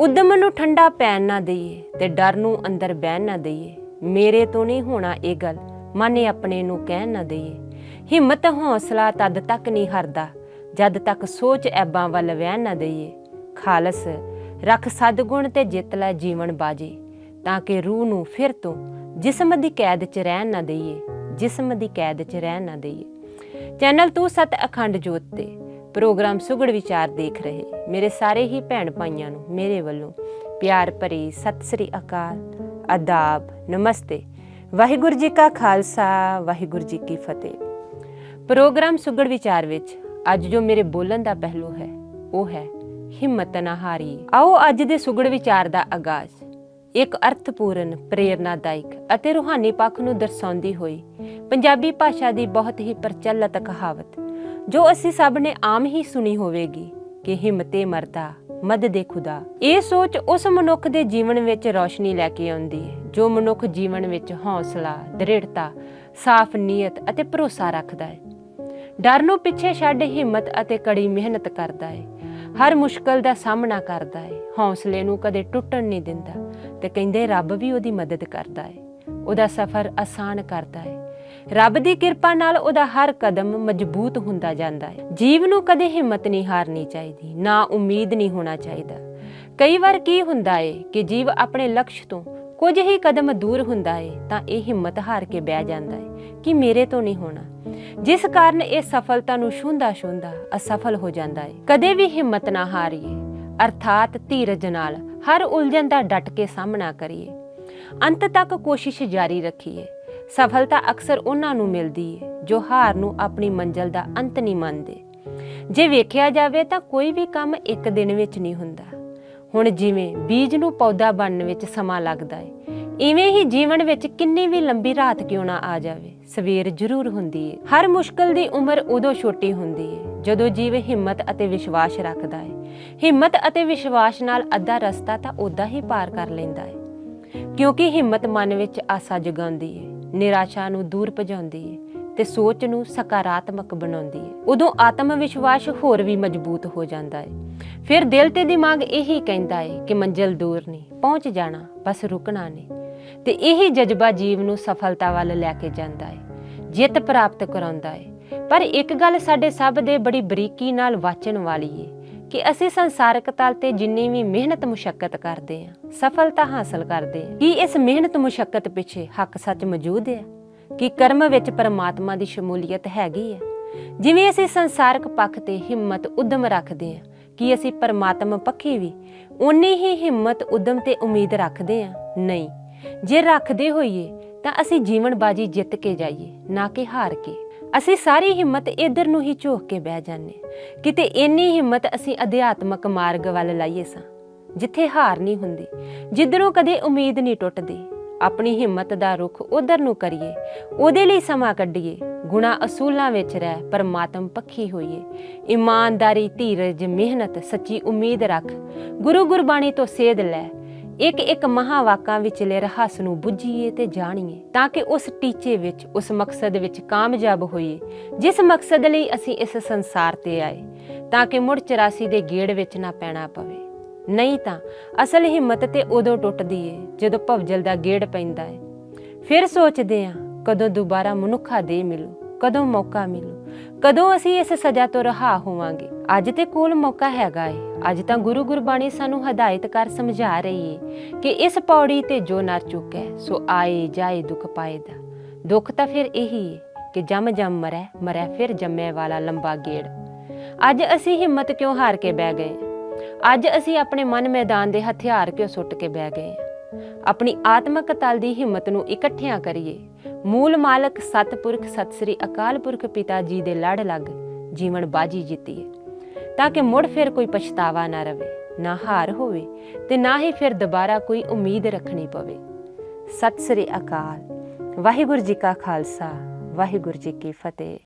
ਉਦਮ ਨੂੰ ਠੰਡਾ ਪੈਣ ਨਾ ਦਈਏ ਤੇ ਡਰ ਨੂੰ ਅੰਦਰ ਬਹਿਣ ਨਾ ਦਈਏ। ਮੇਰੇ ਤੋਂ ਨਹੀਂ ਹੋਣਾ ਇਹ ਗੱਲ, ਮਾਨੇ ਆਪਣੇ ਨੂੰ ਕਹਿਣ ਨਾ ਦਈਏ। ਹਿੰਮਤ, ਹੌਸਲਾ ਤਦ ਤੱਕ ਨਹੀਂ ਹਰਦਾ, ਜਦ ਤੱਕ ਸੋਚ ਐਬਾਂ ਵੱਲ ਵਹਿਣ ਨਾ ਦਈਏ। ਖਾਲਸ, ਰੱਖ ਸਦਗੁਣ ਤੇ ਜਿੱਤ ਲੈ ਜੀਵਨ ਬਾਜੀ, ਤਾਂ ਕਿ ਰੂਹ ਨੂੰ ਫਿਰ ਤੋਂ ਜਿਸਮ ਦੀ ਕੈਦ 'ਚ ਰਹਿਣ ਨਾ ਦਈਏ, ਜਿਸਮ ਦੀ ਕੈਦ 'ਚ ਰਹਿਣ ਨਾ ਦਈਏ। ਚੈਨਲ ਤੂੰ ਸਤ ਅਖੰਡ ਜੋਤ ਤੇ ਪ੍ਰੋਗਰਾਮ ਸੁਗੜ ਵਿਚਾਰ ਦੇਖ ਰਹੇ। ਮੇਰੇ ਸਾਰੇ ਹੀ ਭੈਣ ਭਾਈਆਂ ਨੂੰ, ਮੇਰੇ ਵੱਲੋਂ ਪਿਆਰ ਭਰੀ ਸਤਿ ਸ੍ਰੀ ਅਕਾਲ, ਆਦਾਬ, ਨਮਸਤੇ। ਵਾਹਿਗੁਰੂ ਜੀ ਕਾ ਖਾਲਸਾ, ਵਾਹਿਗੁਰੂ ਜੀ ਕੀ ਫਤਿਹ। ਪ੍ਰੋਗਰਾਮ ਸੁਗੜ ਵਿਚਾਰ ਵਿੱਚ ਅੱਜ ਜੋ ਮੇਰੇ ਬੋਲਣ ਦਾ ਪਹਿਲੂ ਹੈ, ਉਹ ਹੈ ਹਿੰਮਤ ਨਾ ਹਾਰੀ। ਆਓ ਅੱਜ ਦੇ ਸੁਗੜ ਵਿਚਾਰ ਦਾ ਆਗਾਜ਼। ਇੱਕ ਅਰਥਪੂਰਨ, ਪ੍ਰੇਰਨਾਦਾਇਕ ਅਤੇ ਰੂਹਾਨੀ ਪੱਖ ਨੂੰ ਦਰਸਾਉਂਦੀ ਹੋਈ ਪੰਜਾਬੀ ਭਾਸ਼ਾ ਦੀ ਬਹੁਤ ਹੀ ਪ੍ਰਚਲਿਤ ਕਹਾਵਤ ਜੋ ਅਸੀਂ ਸਭ ਨੇ ਆਮ ਹੀ ਸੁਣੀ ਹੋਵੇਗੀ ਕਿ ਹਿੰਮਤੇ ਮਰਦਾ, ਮਦ ਦੇ ਖੁਦਾ। ਇਹ ਸੋਚ ਉਸ ਮਨੁੱਖ ਦੇ ਜੀਵਨ ਵਿੱਚ ਰੌਸ਼ਨੀ ਲੈ ਕੇ ਆਉਂਦੀ ਹੈ, ਜੋ ਮਨੁੱਖ ਜੀਵਨ ਵਿੱਚ ਹੌਸਲਾ, ਦ੍ਰਿੜਤਾ, ਸਾਫ਼ ਨੀਅਤ ਅਤੇ ਭਰੋਸਾ ਰੱਖਦਾ ਹੈ। ਡਰ ਨੂੰ ਪਿੱਛੇ ਛੱਡ ਹਿੰਮਤ ਅਤੇ ਕੜੀ ਮਿਹਨਤ ਕਰਦਾ ਹੈ। ਹਰ ਮੁਸ਼ਕਲ ਦਾ ਸਾਹਮਣਾ ਕਰਦਾ ਹੈ। ਹੌਸਲੇ ਨੂੰ ਕਦੇ ਟੁੱਟਣ ਨਹੀਂ ਦਿੰਦਾ ਤੇ ਕਹਿੰਦੇ ਰੱਬ ਵੀ ਉਹਦੀ ਮਦਦ ਕਰਦਾ ਹੈ। ਉਹਦਾ ਸਫ਼ਰ ਆਸਾਨ ਕਰਦਾ ਹੈ। ਰੱਬ ਦੀ ਕਿਰਪਾ ਨਾਲ ਉਹਦਾ ਹਰ ਕਦਮ ਮਜ਼ਬੂਤ ਹੁੰਦਾ ਜਾਂਦਾ ਹੈ। ਜੀਵ ਨੂੰ ਕਦੇ ਹਿੰਮਤ ਨਹੀਂ ਹਾਰਨੀ ਚਾਹੀਦੀ, ਨਾ ਉਮੀਦ ਨਹੀਂ ਹੋਣਾ ਚਾਹੀਦਾ। ਕਈ ਵਾਰ ਕੀ ਹੁੰਦਾ ਏ ਕਿ ਜੀਵ ਆਪਣੇ ਲਕਸ਼ ਤੋਂ ਕੁਝ ਹੀ ਕਦਮ ਦੂਰ ਹੁੰਦਾ ਏ, ਤਾਂ ਇਹ ਹਿੰਮਤ ਹਾਰ ਕੇ ਬਹਿ ਜਾਂਦਾ ਏ ਕਿ ਮੇਰੇ ਤੋਂ ਨਹੀਂ ਹੋਣਾ। ਜਿਸ ਕਾਰਨ ਇਹ ਸਫਲਤਾ ਨੂੰ ਛੁੰਦਾ ਛੁੰਦਾ ਅਸਫਲ ਹੋ ਜਾਂਦਾ ਏ। ਕਦੇ ਵੀ ਹਿੰਮਤ ਨਾ ਹਾਰੀਏ, ਅਰਥਾਤ ਧੀਰਜ ਨਾਲ ਹਰ ਉਲਝਣ ਦਾ ਡਟ ਕੇ ਸਾਹਮਣਾ ਕਰੀਏ। ਅੰਤ ਤੱਕ ਕੋਸ਼ਿਸ਼ ਜਾਰੀ ਰੱਖੀਏ। ਸਫਲਤਾ ਅਕਸਰ ਉਹਨਾਂ ਨੂੰ ਮਿਲਦੀ ਹੈ ਜੋ ਹਾਰ ਨੂੰ ਆਪਣੀ ਮੰਜ਼ਲ ਦਾ ਅੰਤ ਨਹੀਂ ਮੰਨਦੇ। ਜੇ ਵੇਖਿਆ ਜਾਵੇ ਤਾਂ ਕੋਈ ਵੀ ਕੰਮ ਇੱਕ ਦਿਨ ਵਿੱਚ ਨਹੀਂ ਹੁੰਦਾ। ਹੁਣ ਜਿਵੇਂ ਬੀਜ ਨੂੰ ਪੌਦਾ ਬਣਨ ਵਿੱਚ ਸਮਾਂ ਲੱਗਦਾ ਹੈ ਇਵੇਂ ਹੀ ਜੀਵਨ ਵਿੱਚ ਕਿੰਨੀ ਵੀ ਲੰਬੀ ਰਾਤ ਕਿਉਂ ਨਾ ਆ ਜਾਵੇ, ਸਵੇਰ ਜ਼ਰੂਰ ਹੁੰਦੀ ਹੈ ਹਰ ਮੁਸ਼ਕਲ ਦੀ ਉਮਰ ਉਦੋਂ ਛੋਟੀ ਹੁੰਦੀ ਹੈ ਜਦੋਂ ਜੀਵ ਹਿੰਮਤ ਅਤੇ ਵਿਸ਼ਵਾਸ ਰੱਖਦਾ ਹੈ ਹਿੰਮਤ ਅਤੇ ਵਿਸ਼ਵਾਸ ਨਾਲ ਅੱਧਾ ਰਸਤਾ ਤਾਂ ਉਦਾਂ ਹੀ ਪਾਰ ਕਰ ਲੈਂਦਾ ਹੈ ਕਿਉਂਕਿ ਹਿੰਮਤ ਮਨ ਵਿੱਚ ਆਸਾ ਜਗਾਉਂਦੀ ਹੈ ਨਿਰਾਸ਼ਾ ਨੂੰ ਦੂਰ ਭਜਾਉਂਦੀ ਹੈ ਤੇ ਸੋਚ ਨੂੰ ਸਕਾਰਾਤਮਕ ਬਣਾਉਂਦੀ ਹੈ ਉਦੋਂ ਆਤਮ ਵਿਸ਼ਵਾਸ ਹੋਰ ਵੀ ਮਜ਼ਬੂਤ ਹੋ ਜਾਂਦਾ ਹੈ ਫਿਰ ਦਿਲ ਤੇ ਦਿਮਾਗ ਇਹੀ ਕਹਿੰਦਾ ਹੈ ਕਿ ਮੰਜ਼ਿਲ ਦੂਰ ਨਹੀਂ, ਪਹੁੰਚ ਜਾਣਾ, ਬਸ ਰੁਕਣਾ ਨਹੀਂ। ਤੇ ਇਹੀ ਜਜ਼ਬਾ ਜੀਵ ਨੂੰ ਸਫਲਤਾ ਵੱਲ ਲੈ ਕੇ ਜਾਂਦਾ ਹੈ ਜਿੱਤ ਪ੍ਰਾਪਤ ਕਰਾਉਂਦਾ ਹੈ ਪਰ ਇੱਕ ਗੱਲ ਸਾਡੇ ਸਭ ਦੇ ਬੜੀ ਬਰੀਕੀ ਨਾਲ ਵਾਚਣ ਵਾਲੀ ਹੈ ਕਿ ਅਸੀਂ ਸੰਸਾਰਕ ਤਲ ਤੇ ਜਿੰਨੀ ਵੀ ਮਿਹਨਤ ਮੁਸ਼ਕਲ ਕਰਦੇ ਹਾਂ, ਸਫਲਤਾ ਹਾਸਲ ਕਰਦੇ ਹਾਂ, ਕੀ ਇਸ ਮਿਹਨਤ ਮੁਸ਼ਕਲ ਪਿੱਛੇ ਹੱਕ ਸੱਚ ਮੌਜੂਦ ਹੈ? ਕਿ ਕਰਮ ਵਿੱਚ ਪਰਮਾਤਮਾ ਦੀ ਸ਼ਮੂਲੀਅਤ ਹੈਗੀ ਹੈ? ਜਿਵੇਂ ਅਸੀਂ ਸੰਸਾਰਕ ਪੱਖ ਤੇ ਹਿੰਮਤ ਉਦਮ ਰੱਖਦੇ ਹਾਂ, ਕਿ ਅਸੀਂ ਪਰਮਾਤਮਾ ਪੱਖੀ ਵੀ ਉਨੀ ਹੀ ਹਿੰਮਤ ਉਦਮ ਤੇ ਉਮੀਦ ਰੱਖਦੇ ਹਾਂ? ਨਹੀਂ। ਜੇ ਰੱਖਦੇ ਹੋਈਏ ਤਾਂ ਅਸੀਂ ਜੀਵਨ ਬਾਜੀ ਜਿੱਤ ਕੇ ਜਾਈਏ, ਨਾ ਕਿ ਹਾਰ ਕੇ। ਅਸੀਂ ਸਾਰੀ ਹਿੰਮਤ ਇਧਰ ਨੂੰ ਹੀ ਝੋਕ ਕੇ ਬਹਿ ਜਾਂਦੇ ਕਿਤੇ ਇੰਨੀ ਹਿੰਮਤ ਅਸੀਂ ਅਧਿਆਤਮਕ ਮਾਰਗ ਵੱਲ ਲਾਈਏ ਸਾਂ, ਜਿੱਥੇ ਹਾਰ ਨਹੀਂ ਹੁੰਦੀ, ਜਿੱਧਰੋਂ ਕਦੇ ਉਮੀਦ ਨਹੀਂ ਟੁੱਟਦੀ। ਆਪਣੀ ਹਿੰਮਤ ਦਾ ਰੁਖ ਉਧਰ ਨੂੰ ਕਰੀਏ, ਉਹਦੇ ਲਈ ਸਮਾਂ ਕੱਢੀਏ, ਗੁਣਾ ਅਸੂਲਾਂ ਵਿੱਚ ਰਹਿ ਪਰਮਾਤਮ ਪੱਖੀ ਹੋਈਏ। ਇਮਾਨਦਾਰੀ, ਧੀਰਜ, ਮਿਹਨਤ, ਸੱਚੀ ਉਮੀਦ ਰੱਖ, ਗੁਰੂ ਗੁਰਬਾਣੀ ਤੋਂ ਸੇਧ ਲੈ ਇੱਕ ਇੱਕ ਮਹਾਵਾਕਾਂ ਵਿਚਲੇ ਰਹੱਸ ਨੂੰ ਬੁੱਝੀਏ ਤੇ ਜਾਣੀਏ, ਤਾਂ ਕਿ ਉਸ ਟੀਚੇ ਵਿੱਚ, ਉਸ ਮਕਸਦ ਵਿੱਚ ਕਾਮਯਾਬ ਹੋਈਏ, ਜਿਸ ਮਕਸਦ ਲਈ ਅਸੀਂ ਇਸ ਸੰਸਾਰ ਤੇ ਆਏ, ਤਾਂ ਕਿ ਮੁੜ 84 ਦੇ ਗੇੜ ਵਿੱਚ ਨਾ ਪੈਣਾ ਪਵੇ। ਨਹੀਂ ਤਾਂ ਅਸਲ ਹਿੰਮਤ ਤੇ ਉਦੋਂ ਟੁੱਟਦੀ ਏ, ਜਦੋਂ ਭਵਜਲ ਦਾ ਗੇੜ ਪੈਂਦਾ ਏ। ਫਿਰ ਸੋਚਦੇ ਆਂ, ਕਦੋਂ ਦੁਬਾਰਾ ਮਨੁੱਖਾ ਦੇ ਮਿਲੂ। ਕਦੋਂ ਮੌਕਾ ਮਿਲੂ? ਕਦੋਂ ਅਸੀਂ ਇਸ ਸਜ਼ਾ ਤੋਂ ਰਹਾ ਹੋਵਾਂਗੇ? ਅੱਜ ਤੇ ਕੋਲ ਮੌਕਾ ਹੈਗਾ ਏ। ਅੱਜ ਤਾਂ ਗੁਰੂ ਗੁਰਬਾਣੀ ਸਾਨੂੰ ਹਦਾਇਤ ਕਰ ਸਮਝਾ ਰਹੀ ਏ ਕਿ ਇਸ ਪੌੜੀ ਤੇ ਜੋ ਨਰ ਚੁੱਕੈ, ਸੋ ਆਏ ਜਾਏ ਦੁੱਖ ਪਾਏਦਾ ਦੁੱਖ ਤਾਂ ਫਿਰ ਇਹੀ ਏ ਕਿ ਜਮ ਜਮ ਮਰੈ ਮਰੈ ਫਿਰ ਜੰਮੇ ਵਾਲਾ ਲੰਬਾ ਗੇੜ। ਅੱਜ ਅਸੀਂ ਹਿੰਮਤ ਕਿਉਂ ਹਾਰ ਕੇ ਬਹਿ ਗਏ? ਅੱਜ ਅਸੀਂ ਆਪਣੇ ਮਨ ਮੈਦਾਨ ਦੇ ਹਥਿਆਰ ਕਿਉਂ ਸੁੱਟ ਕੇ ਬਹਿ ਗਏ? ਆਪਣੀ ਆਤਮਕ ਤਲ ਦੀ ਹਿੰਮਤ ਨੂੰ ਇਕੱਠਿਆਂ ਕਰੀਏ। ਮੂਲ ਮਾਲਕ ਸਤਪੁਰਖ ਸਤਿ ਸ੍ਰੀ ਅਕਾਲ ਪੁਰਖ ਪਿਤਾ ਜੀ ਦੇ ਲੜ ਲੱਗ ਜੀਵਨ ਬਾਜੀ ਜਿੱਤੀਏ। ਤਾਂ ਕਿ ਮੁੜ ਫਿਰ ਕੋਈ ਪਛਤਾਵਾ ਨਾ ਰਵੇ, ਨਾ ਹਾਰ ਹੋਵੇ ਤੇ ਨਾ ਹੀ ਫਿਰ ਦੁਬਾਰਾ ਕੋਈ ਉਮੀਦ ਰੱਖਣੀ ਪਵੇ। ਸਤਿ ਸ੍ਰੀ ਅਕਾਲ। ਵਾਹਿਗੁਰੂ ਜੀ ਕਾ ਖਾਲਸਾ, ਵਾਹਿਗੁਰੂ ਜੀ ਕੀ ਫਤਿਹ।